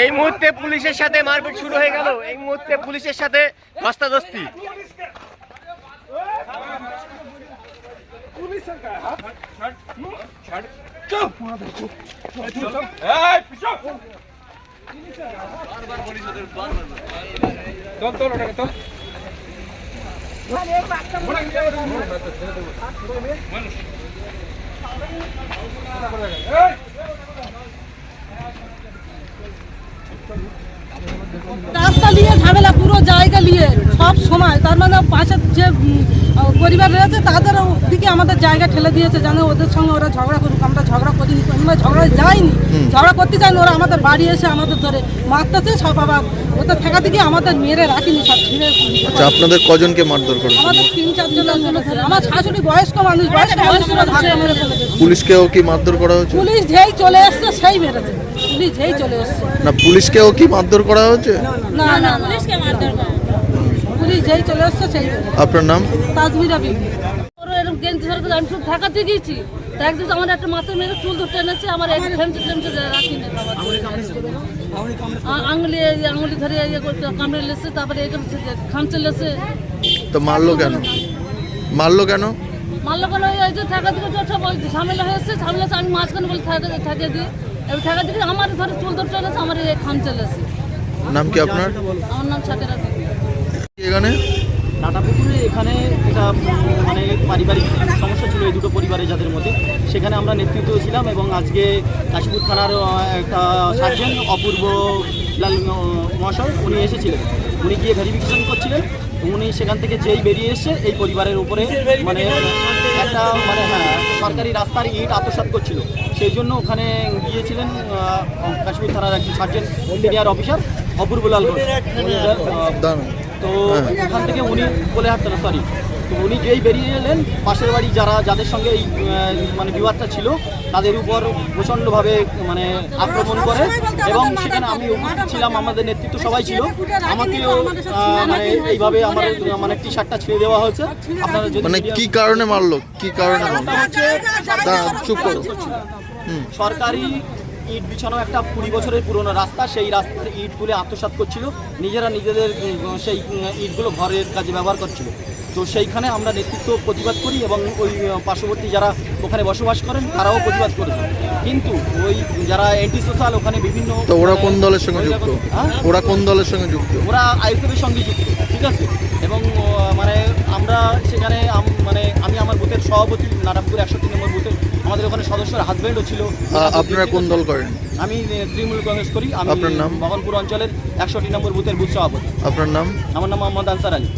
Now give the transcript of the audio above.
এই মুহূর্তে পুলিশের সাথে মারপিট শুরু হয়ে গেল। এই মুহূর্তে পুলিশের সাথে ধস্তাধস্তি মানুষ। রাস্তা নিয়ে ঝামেলা পুরো জায়গা নিয়ে সব সময়। তার মানে পাশের যে পরিবার রয়েছে তাদের দিকে আমাদের জায়গা ঠেলে দিয়েছে যেন ওদের সঙ্গে ওরা ঝগড়া করুক। আমরা ঝগড়া করিনি আমরা ঝগড়া যাইনি। ঝগড়া করতে চাইনি ওরা আমাদের বাড়ি এসে আমাদের ধরে মারতেছে সব আবার ওদের ঠেকা দিকে আমাদের মেরে রাখিনি সব ছিঁড়ে আচ্ছা আপনাদের কজনকে মারধর করেছে? আমাদের তিন চারজন আমার শাশুড়ি বয়স্ক মানুষ বয়স্ক দিয়েছে। পুলিশকেও কি মারধর করা হয়েছে? পুলিশ যেই চলে এসছে সেই মেরেছে। পুলিশ যেই চলে এসছে। না পুলিশকেও কি মারধর করা হয়েছে? না না পুলিশকে মারধর পুলিশ যেই চলে এসছে সেই আপনার নাম? তাজমিরা বিবি। ওরা এরকম গেঞ্জি আমি শুধু ঢাকাতে গিয়েছি। তা একদিন আমার একটা মাথা মেরে চুল ধরতে এনেছে আমার এক রাখিনি বাবা। আ- আঙুলি এই আঙুলি ধরে কামড়ে লেছে তারপরে এই যে খামচে লেছে। তো মারলো কেন? মারলো কেন? মারলো কেন? ওই যে থাকা দিকে ঝামেলা হয়েছে ঝামেলা আমি মাঝখানে বলে থাকে থাকে দিই এবার থাকা দিকে আমার ধরে চুল ধরতে এনেছে আমার এই খামচে লেছে নাম কি আপনার? আমার নাম দিদি এখানে? নাটাপুকুরে এখানে এটা মানে পারিবারিক সমস্যা ছিল এই দুটো পরিবারের যাদের মধ্যে। সেখানে আমরা নেতৃত্ব ছিলাম এবং আজকে কাশীপুর থানার একটা সার্জেন্ট অপূর্ব লাল মহাশয় উনি এসেছিলেন। উনি গিয়ে ভেরিফিকেশন করছিলেন। উনি সেখান থেকে যেই বেরিয়ে এসছে এই পরিবারের উপরে মানে একটা মানে হ্যাঁ সরকারি রাস্তার ইট আত্মসাত করছিল। সেই জন্য ওখানে গিয়েছিলেন কাশ্মীর থানার একজন sergeant senior officer, Apurba Lal তো ওখান থেকে উনি বলে হাঁটতেন সরি তো উনি যেই বেরিয়ে এলেন পাশের বাড়ি যারা যাদের সঙ্গে এই মানে বিবাদটা ছিল তাদের উপর প্রচণ্ডভাবে মানে আক্রমণ করে। এবং সেখানে আমি উপস্থিত ছিলাম আমাদের নেতৃত্ব সবাই ছিল। আমাকেও মানে এইভাবে আমার মানে টি শার্টটা ছেড়ে দেওয়া হয়েছে। আপনারা যদি মানে কি কারণে মারলো? কি কারণে মারলো? হচ্ছে চুপ করো। সরকারি ইট বিছানো একটা কুড়ি বছরের পুরনো রাস্তা সেই রাস্তার ইটগুলো আত্মসাৎ করছিল। নিজেরা নিজেদের সেই ইটগুলো ঘরের কাজে ব্যবহার করছিল। তো সেইখানে আমরা নেতৃত্ব প্রতিবাদ করি এবং ওই পার্শ্ববর্তী যারা ওখানে বসবাস করেন তারাও প্রতিবাদ করেছে কিন্তু ওই যারা অ্যান্টি সোশ্যাল ওখানে বিভিন্ন তো ওরা কোন মানে, দলের সঙ্গে যুক্ত? হ্যাঁ? ওরা কোন দলের সঙ্গে যুক্ত? ওরা আইএসএফের সঙ্গে যুক্ত ঠিক আছে? এবং মানে আমরা সেখানে মানে আমি আমার বুথের সভাপতি নারায়ণপুর একশো তিন নম্বর বুথের আমাদের হাজব্যান্ডও ছিল। আপনারা কোন দল করেন? আমি তৃণমূল কংগ্রেস করি। আমি আপনার নাম? বহনপুর অঞ্চলের একষট্টি নম্বর বুথের বুথ সভাপতি। আপনার নাম? আমার নাম মোহাম্মদ আনসার আলী।